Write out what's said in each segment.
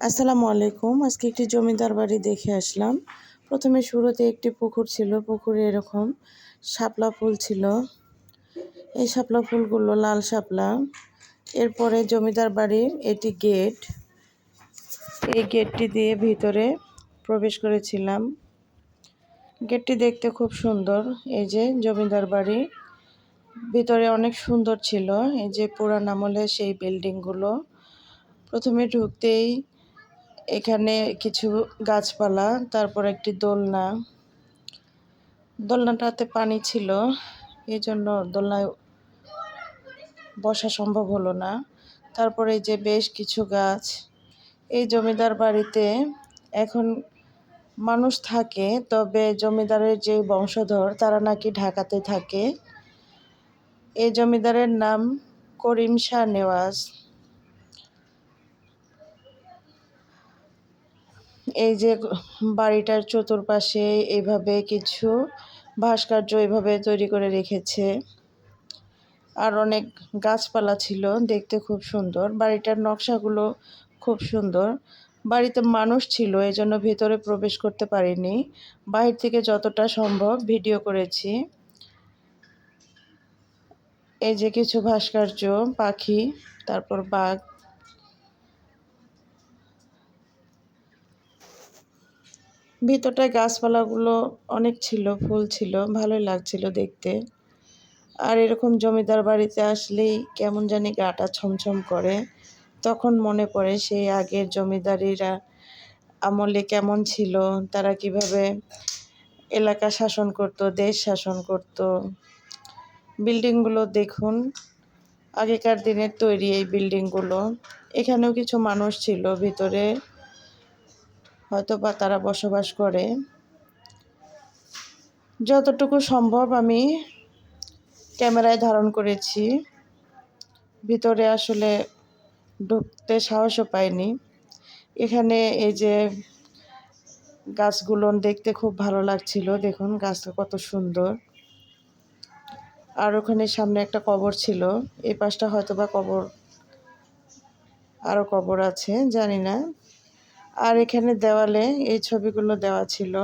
আসসালামু আলাইকুম। আজকে একটি জমিদার বাড়ি দেখে আসলাম। প্রথমে শুরুতে একটি পুকুর ছিল। পুকুরে এরকম শাপলা ফুল ছিল। এই শাপলা ফুলগুলো লাল শাপলা। এরপরে জমিদার বাড়ির এটি গেট। এই গেটটি দিয়ে ভিতরে প্রবেশ করেছিলাম। গেটটি দেখতে খুব সুন্দর। এই যে জমিদার বাড়ি। ভিতরে অনেক সুন্দর ছিল। এই যে পুরান আমলে সেই বিল্ডিংগুলো। প্রথমে ঢুকতেই এখানে কিছু গাছপালা, তারপর একটি দোলনা। দোলনাটাতে পানি ছিল এই জন্য দোলনায় বসা সম্ভব হলো না। তারপরে যে বেশ কিছু গাছ, এই জমিদার বাড়িতে এখন মানুষ থাকে, তবে জমিদারের যে বংশধর, তারা নাকি ঢাকাতে থাকে। এই জমিদারের নাম করিম শাহ নেওয়াজ। এই যে বাড়িটার চতুর্পাশে এভাবে কিছু ভাস্কর্য এভাবে তৈরি করে রেখেছে। আর অনেক গাছপালা ছিল দেখতে খুব সুন্দর। বাড়িটার নকশাগুলো খুব সুন্দর। বাড়িতে মানুষ ছিল এই জন্য ভেতরে প্রবেশ করতে পারিনি। বাহির থেকে যতটা সম্ভব ভিডিও করেছি। এই যে কিছু ভাস্কর্য, পাখি, তারপর বাঘ ভিতরটায় গাছপালাগুলো অনেক ছিল, ফুল ছিল, ভালোই লাগছিল দেখতে। আর এরকম জমিদার বাড়িতে আসলেই কেমন জানি গাটা ছমছম করে। তখন মনে পড়ে সেই আগের জমিদারিরা আমলে কেমন ছিল, তারা কীভাবে এলাকা শাসন করত, দেশ শাসন করত। বিল্ডিংগুলো দেখুন, আগেকার দিনের তৈরি এই বিল্ডিংগুলো। এখানেও কিছু মানুষ ছিল ভিতরে। হয়তো বা তারা বসবাস করে। যতটুকু সম্ভব আমি ক্যামেরায় ধারণ করেছি। ভিতরে আসলে ঢুকতে সাহসও পাইনি। এখানে এই যে গাছগুলো দেখতে খুব ভালো লাগছিল। দেখুন, গাছটা কত সুন্দর। আর ওখানে সামনে একটা কবর ছিল। এই পাশটা হয়তো বা কবর আরও কবর আছে, জানি না। আর এখানে দেওয়ালে এই ছবিগুলো দেওয়া ছিল।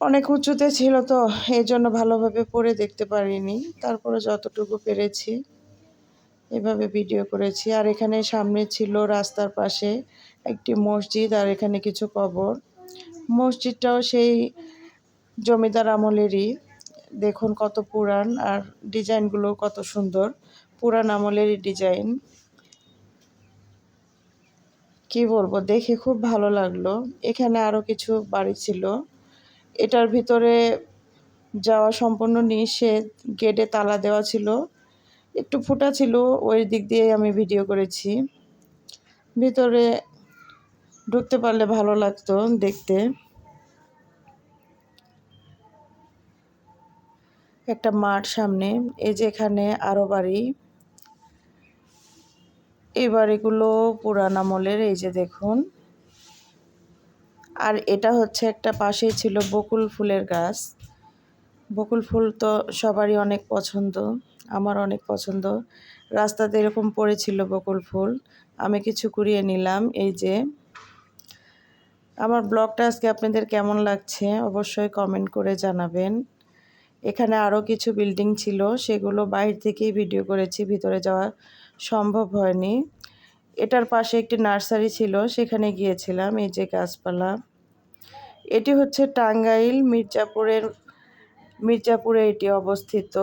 অনেক উঁচুতে ছিল তো এই জন্য ভালোভাবে পড়ে দেখতে পারিনি। তারপরে যতটুকু পেরেছি, এভাবে ভিডিও করেছি। আর এখানে সামনে ছিল রাস্তার পাশে একটি মসজিদ আর এখানে কিছু কবর। মসজিদটাও সেই জমিদার আমলেরই। দেখুন কত পুরান আর ডিজাইনগুলো কত সুন্দর। পুরান আমলেরই ডিজাইন। কি বলব, দেখে খুব ভালো লাগল। এখানে আরও কিছু বাড়ি ছিল। এটার ভিতরে যাওয়া সম্পূর্ণ নিষেধ, গেটে তালা দেওয়া ছিল। একটু ফুটা ছিল, ওই দিক দিয়ে আমি ভিডিও করেছি। ভিতরে ঢুকতে পারলে ভালো লাগতো দেখতে। একটা মাঠ সামনে, এই যে এখানে আরও বাড়ি। এই বাড়িগুলো পুরান আমলের, এই যে দেখুন। আর এটা হচ্ছে একটা পাশেই ছিল বকুল ফুলের গাছ। বকুল ফুল তো সবারই অনেক পছন্দ, আমার অনেক পছন্দ। রাস্তাতে এরকম পড়েছিল বকুল ফুল, আমি কিছু কুড়িয়ে নিলাম। এই যে, আমার ব্লগটা আজকে আপনাদের কেমন লাগছে অবশ্যই কমেন্ট করে জানাবেন। এখানে আরও কিছু বিল্ডিং ছিল, সেগুলো বাইরে থেকেই ভিডিও করেছি, ভিতরে যাওয়া সম্ভব হয়নি। এটার পাশে একটি নার্সারি ছিল, সেখানে গিয়েছিলাম, এই যে গাছপালা। এটি হচ্ছে টাঙ্গাইল মির্জাপুরের, মির্জাপুরে এটি অবস্থিত।